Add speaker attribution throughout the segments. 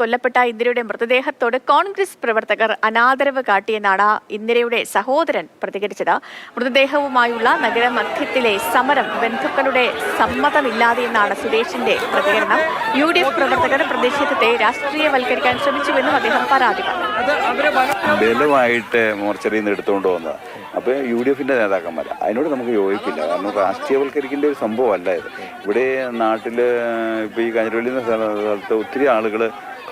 Speaker 1: കൊല്ലപ്പെട്ട ഇന്ദിരയുടെ മൃതദേഹത്തോട് കോൺഗ്രസ് പ്രവർത്തകർ അനാദരവ് കാട്ടിയെന്നാണ് ഇന്ദിരയുടെ സഹോദരൻ പ്രതികരിച്ചത്. മൃതദേഹവുമായുള്ള നഗരമധ്യത്തിലെ സമരം ബന്ധുക്കളുടെ സമ്മതമില്ലാതെയെന്നാണ് സുരേഷിന്റെ പ്രതികരണം. യു ഡി എഫ് പ്രവർത്തകർ പ്രതിഷേധത്തെ രാഷ്ട്രീയവൽക്കരിക്കാൻ ശ്രമിച്ചുവെന്നും അദ്ദേഹം പരാതി പറഞ്ഞു.
Speaker 2: ബലമായിട്ട് മോർച്ചറിയിൽ നിന്ന് എടുത്തുകൊണ്ട് വന്നത്. അപ്പോൾ യു ഡി എഫിന്റെ നേതാക്കന്മാർ അതിനോട് നമുക്ക് യോജിക്കില്ല കാരണം രാഷ്ട്രീയവൽക്കരിക്കേണ്ട ഒരു സംഭവമല്ല ഇത്. ഇവിടെ നാട്ടിൽ ഇപ്പോൾ ഈ കാഞ്ഞിരപ്പള്ളി എന്ന സ്ഥല- സ്ഥലത്ത് ഒത്തിരി ആളുകൾ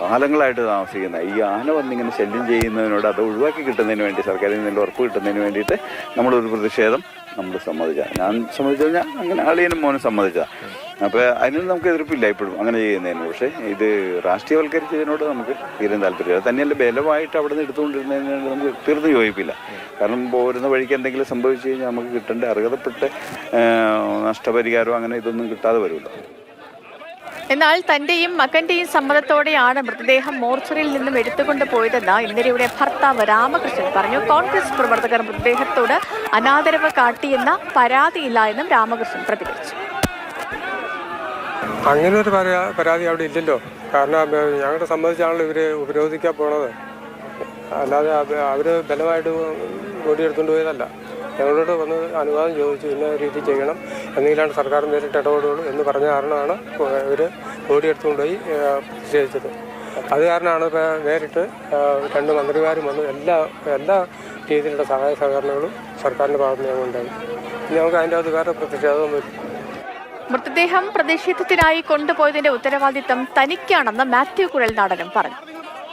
Speaker 2: കാലങ്ങളായിട്ട് താമസിക്കുന്ന ഈ ആന വന്നിങ്ങനെ ശല്യം ചെയ്യുന്നതിനോട് അത് ഒഴിവാക്കി കിട്ടുന്നതിന് വേണ്ടി സർക്കാരിൽ നിന്ന് ഉറപ്പ് കിട്ടുന്നതിന് വേണ്ടിയിട്ട് നമ്മളൊരു പ്രതിഷേധം നമ്മൾ സമ്മതിച്ച. ഞാൻ സമ്മതിച്ചു കഴിഞ്ഞാൽ അങ്ങനെ അളിയനും മോനും സമ്മതിച്ചതാണ് അപ്പോൾ അതിനൊന്നും നമുക്ക് എതിർപ്പില്ല ഇപ്പോഴും അങ്ങനെ ചെയ്യുന്നതിന്. പക്ഷേ ഇത് രാഷ്ട്രീയവൽക്കരിച്ചതിനോട് നമുക്ക് തീരും താല്പര്യമില്ല. തന്നെയല്ല ബലമായിട്ട് അവിടെ നിന്ന് എടുത്തുകൊണ്ടിരുന്നതിനോട് നമുക്ക് തീർത്തും യോജിപ്പില്ല. കാരണം പോരുന്ന വഴിക്ക് എന്തെങ്കിലും സംഭവിച്ചു കഴിഞ്ഞാൽ നമുക്ക് കിട്ടേണ്ട അർഹതപ്പെട്ട നഷ്ടപരിഹാരം അങ്ങനെ ഇതൊന്നും കിട്ടാതെ വരുമല്ലോ
Speaker 1: എന്നാൽ തന്റെയും മകന്റെയും സമ്മതത്തോടെയാണ് മൃതദേഹം മോർച്ചറിയിൽ നിന്നും എടുത്തുകൊണ്ട് പോയതെന്ന് ഇന്ദിരയുടെ ഭർത്താവ് രാമകൃഷ്ണൻ പറഞ്ഞു. കോൺഗ്രസ് പ്രവർത്തകർ മൃതദേഹത്തോട് അനാദരവ് കാട്ടിയെന്ന പരാതിയില്ല എന്നും രാമകൃഷ്ണൻ പ്രതികരിച്ചു.
Speaker 3: അങ്ങനെ ഒരു പരാതി അവിടെ ഇല്ലല്ലോ. കാരണം ഞങ്ങളുടെ ഞങ്ങളെ സംബന്ധിച്ചാണല്ലോ ഇവർ ഉപരോധിക്കാൻ പോണത്. അല്ലാതെ അവർ ബലമായിട്ട് ഓടിയെടുത്തുകൊണ്ട് പോയതല്ല. ഞങ്ങളോട് വന്ന് അനുവാദം ചോദിച്ചു ഇന്ന രീതി ചെയ്യണം എന്നെങ്കിലാണ് സർക്കാർ നേരിട്ട് ഇടപെടുകയുള്ളൂ എന്ന് പറഞ്ഞ കാരണമാണ് ഇവർ ഓടിയെടുത്തുകൊണ്ടുപോയി പ്രതിഷേധിച്ചത്. അത് കാരണമാണ് ഇപ്പോൾ നേരിട്ട് രണ്ട് മന്ത്രിമാരും വന്ന് എല്ലാ എല്ലാ രീതിയിലുള്ള സഹായ സഹകരണങ്ങളും സർക്കാരിന്റെ ഭാഗത്ത് ഞങ്ങളുണ്ടായി ഞങ്ങൾക്ക് അതിന്റെ അത് വേറെ പ്രതിഷേധം വരും
Speaker 1: മൃതദേഹം പ്രതിഷേധത്തിനായി കൊണ്ടുപോയതിന്റെ ഉത്തരവാദിത്തം തനിക്കാണെന്ന് മാത്യു കുഴൽനാടനും പറഞ്ഞു.